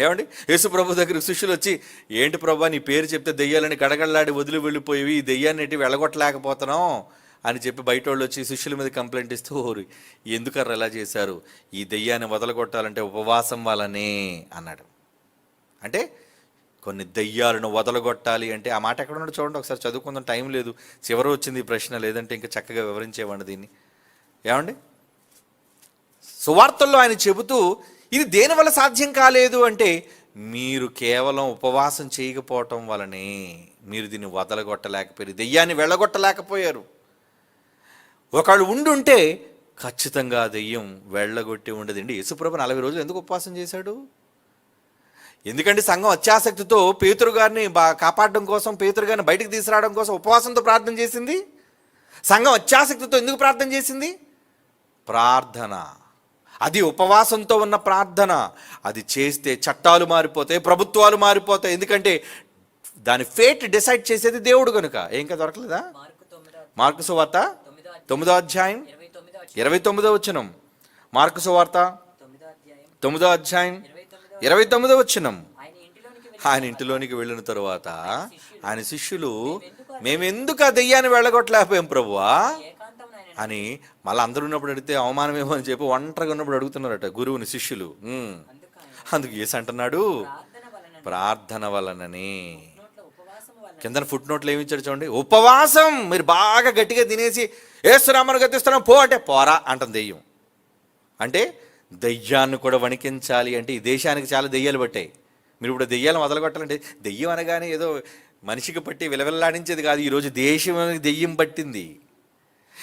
ఏమండి? యేసు ప్రభు దగ్గర శిష్యులు వచ్చి ఏంటి ప్రభా నీ పేరు చెప్తే దెయ్యాలని గడగడలాడి వదిలి వెళ్ళిపోయి ఈ దెయ్యాన్ని ఎట్టి వెళ్ళగొట్టలేకపోతున్నాం అని చెప్పి బయట వాళ్ళు వచ్చి శిష్యుల మీద కంప్లైంట్ ఇస్తూ "ఓరి, ఎందుకర్ర ఎలా చేశారు? ఈ దెయ్యాన్ని వదలగొట్టాలంటే ఉపవాసం వల్లనే అన్నాడు. అంటే కొన్ని దెయ్యాలను వదలగొట్టాలి అంటే ఆ మాట ఎక్కడ ఉన్నాడు చూడండి ఒకసారి చదువుకుందాం టైం లేదు. చివరి వచ్చింది ఈ ప్రశ్న లేదంటే ఇంకా చక్కగా వివరించేవాడిని దీన్ని. ఏమండి? సువార్తల్లో ఆయన చెబుతూ ఇది దేనివల్ల సాధ్యం కాలేదు అంటే మీరు కేవలం ఉపవాసం చేయకపోవటం వలనే మీరు దీన్ని వదలగొట్టలేకపోయారు దెయ్యాన్ని వెళ్ళగొట్టలేకపోయారు. ఒకళ్ళు ఉండుంటే ఖచ్చితంగా దెయ్యం వెళ్ళగొట్టి ఉండదండి. యేసుప్రభు నలభై రోజులు ఎందుకు ఉపవాసం చేశాడు? ఎందుకంటే సంఘం అత్యాసక్తితో పేతురు గారిని బా కాపాడడం కోసం పేతురు గారిని బయటకు తీసుకురావడం కోసం ఉపవాసంతో ప్రార్థన చేసింది? సంఘం అత్యాసక్తితో ఎందుకు ప్రార్థన చేసింది? ప్రార్థన. అది ఉపవాసంతో ఉన్న ప్రార్థన. అది చేస్తే చట్టాలు మారిపోతాయి ప్రభుత్వాలు మారిపోతాయి. ఎందుకంటే దాని ఫేట్ డిసైడ్ చేసేది దేవుడు కనుక ఏం కదా దొరకలేదా? మార్కు తొమ్మిదో మార్కు సువార్త తొమ్మిదో అధ్యాయం. ఇరవై తొమ్మిదో వచ్చినం మార్కు సువార్త తొమ్మిదో అధ్యాయం. ఇరవై తొమ్మిదో వచ్చినం ఆయన ఇంటిలోనికి వెళ్ళిన తరువాత ఆయన శిష్యులు మేమెందుకు ఆ దెయ్యాన్ని వెళ్ళగొట్టలేకపోయాం ప్రభువా? అని మళ్ళీ అందరూ ఉన్నప్పుడు అడిగితే అవమానమేమో అని చెప్పి ఒంటరిగా ఉన్నప్పుడు అడుగుతున్నారట గురువుని శిష్యులు. అందుకు ఏసు అంటున్నాడు ప్రార్థన వలనని. కింద ఫుట్ నోట్లు ఏమి ఇచ్చాడు చూడండి ఉపవాసం. మీరు బాగా గట్టిగా తినేసి ఏస్తున్నామని గతిస్తున్నాం పో అంటే పోరా అంటుంది దెయ్యం. అంటే దెయ్యాన్ని కూడా వణికించాలి అంటే ఈ దేశానికి చాలా దెయ్యాలు పట్టాయి. మీరు ఇప్పుడు దెయ్యాలను వదలగొట్టాలంటే దెయ్యం అనగానే ఏదో మనిషికి పట్టి విలవిల్లాడించేది కాదు. ఈరోజు దేశం దెయ్యం పట్టింది.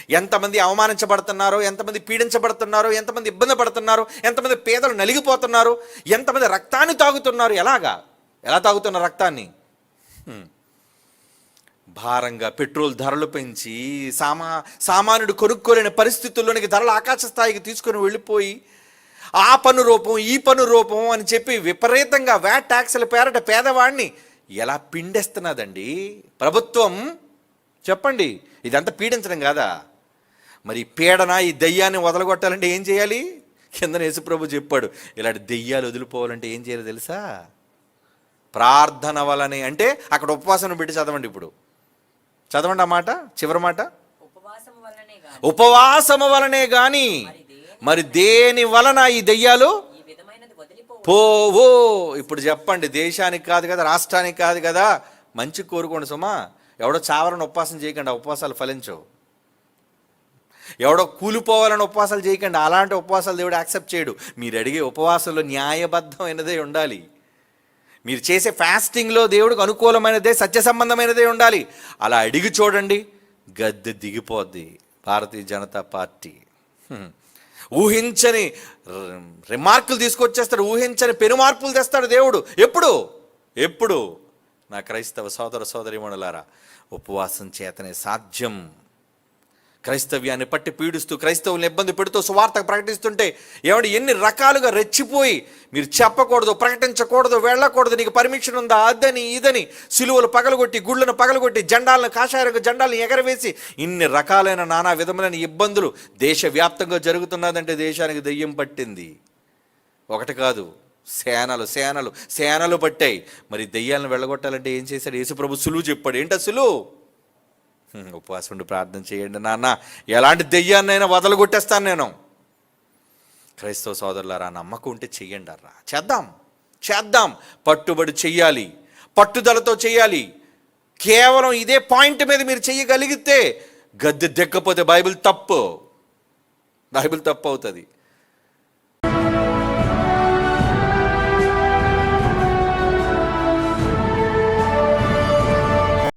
ఎంతమంది అవమానించబడుతున్నారో ఎంతమంది పీడించబడుతున్నారో ఎంతమంది ఇబ్బంది పడుతున్నారో ఎంతమంది పేదలు నలిగిపోతున్నారు ఎంతమంది రక్తాన్ని తాగుతున్నారు. ఎలాగా? ఎలా తాగుతున్నారు రక్తాన్ని? భారంగా పెట్రోల్ ధరలు పెంచి సామా సామాన్యుడు కొనుక్కోలేని పరిస్థితుల్లోనికి ధరలు ఆకాశ స్థాయికి తీసుకొని వెళ్ళిపోయి ఆ పన్ను రూపం ఈ పన్ను రూపం అని చెప్పి విపరీతంగా వ్యాట్ ట్యాక్సుల పేరట పేదవాడిని ఎలా పిండేస్తున్నదండి? ప్రభుత్వం చెప్పండి ఇదంతా పీడించడం కాదా? మరి పీడన ఈ దెయ్యాన్ని వదలగొట్టాలంటే ఏం చేయాలి? కింద యేసుప్రభు చెప్పాడు ఇలాంటి దెయ్యాలు వదిలిపోవాలంటే ఏం చేయాలి తెలుసా? ప్రార్థన వలనే అంటే అక్కడ ఉపవాసం పెట్టి చదవండి ఇప్పుడు. చదవండి ఆ మాట చివరి మాట. ఉపవాసము వలనే గాని. మరి దేని వలన ఈ దెయ్యాలు పోవు? ఇప్పుడు చెప్పండి దేశానికి కాదు కదా రాష్ట్రానికి కాదు కదా మంచి కోరుకోండి సుమా. ఎవడో చావరని ఉపవాసం చేయకండి ఆ ఉపవాసాలు ఫలించవు. ఎవడో కూలిపోవాలని ఉపవాసాలు చేయకండి అలాంటి ఉపవాసాలు దేవుడు యాక్సెప్ట్ చేయడు. మీరు అడిగే ఉపవాసంలో న్యాయబద్ధమైనదే ఉండాలి. మీరు చేసే ఫాస్టింగ్లో దేవుడికి అనుకూలమైనదే సత్య సంబంధమైనదే ఉండాలి. అలా అడిగి చూడండి గద్దె దిగిపోద్ది భారతీయ జనతా పార్టీ. ఊహించని రిమార్కులు తీసుకొచ్చేస్తాడు ఊహించని పెనుమార్పులు తెస్తాడు దేవుడు. ఎప్పుడు? ఎప్పుడు? నా క్రైస్తవ సోదర సోదరిమణులారా ఉపవాసం చేతనే సాధ్యం. క్రైస్తవ్యాన్ని పట్టి పీడిస్తూ క్రైస్తవులను ఇబ్బంది పెడుతూ సువార్త ప్రకటిస్తుంటే ఏమంటే ఎన్ని రకాలుగా రెచ్చిపోయి మీరు చెప్పకూడదు ప్రకటించకూడదు వెళ్ళకూడదు నీకు పర్మిషన్ ఉందా అదని ఇదని సిలువలు పగలగొట్టి గుళ్ళను పగలగొట్టి జెండాలను కాషాయ జెండాలను ఎగరవేసి ఇన్ని రకాలైన నానా విధములైన ఇబ్బందులు దేశవ్యాప్తంగా జరుగుతున్నదంటే దేశానికి దెయ్యం పట్టింది. ఒకటి కాదు సేనలు సేనలు సేనలు పట్టాయి. మరి దెయ్యాలను వెళ్ళగొట్టాలంటే ఏం చేశాడు? యేసుప్రభు సులువు చెప్పాడు. ఏంటా సులువు? ఉపవాసం ఉండి ప్రార్థన చేయండి నాన్న. ఎలాంటి దెయ్యాన్నైనా వదలగొట్టేస్తాను నేను. క్రైస్తవ సోదరులారా నమ్మకం ఉంటే చెయ్యండి అర్రా. చేద్దాం చేద్దాం. పట్టుబడి చెయ్యాలి. పట్టుదలతో చెయ్యాలి. కేవలం ఇదే పాయింట్ మీద మీరు చెయ్యగలిగితే గద్దె దెక్కపోతే బైబిల్ తప్పు. బైబిల్ తప్పు అవుతుంది.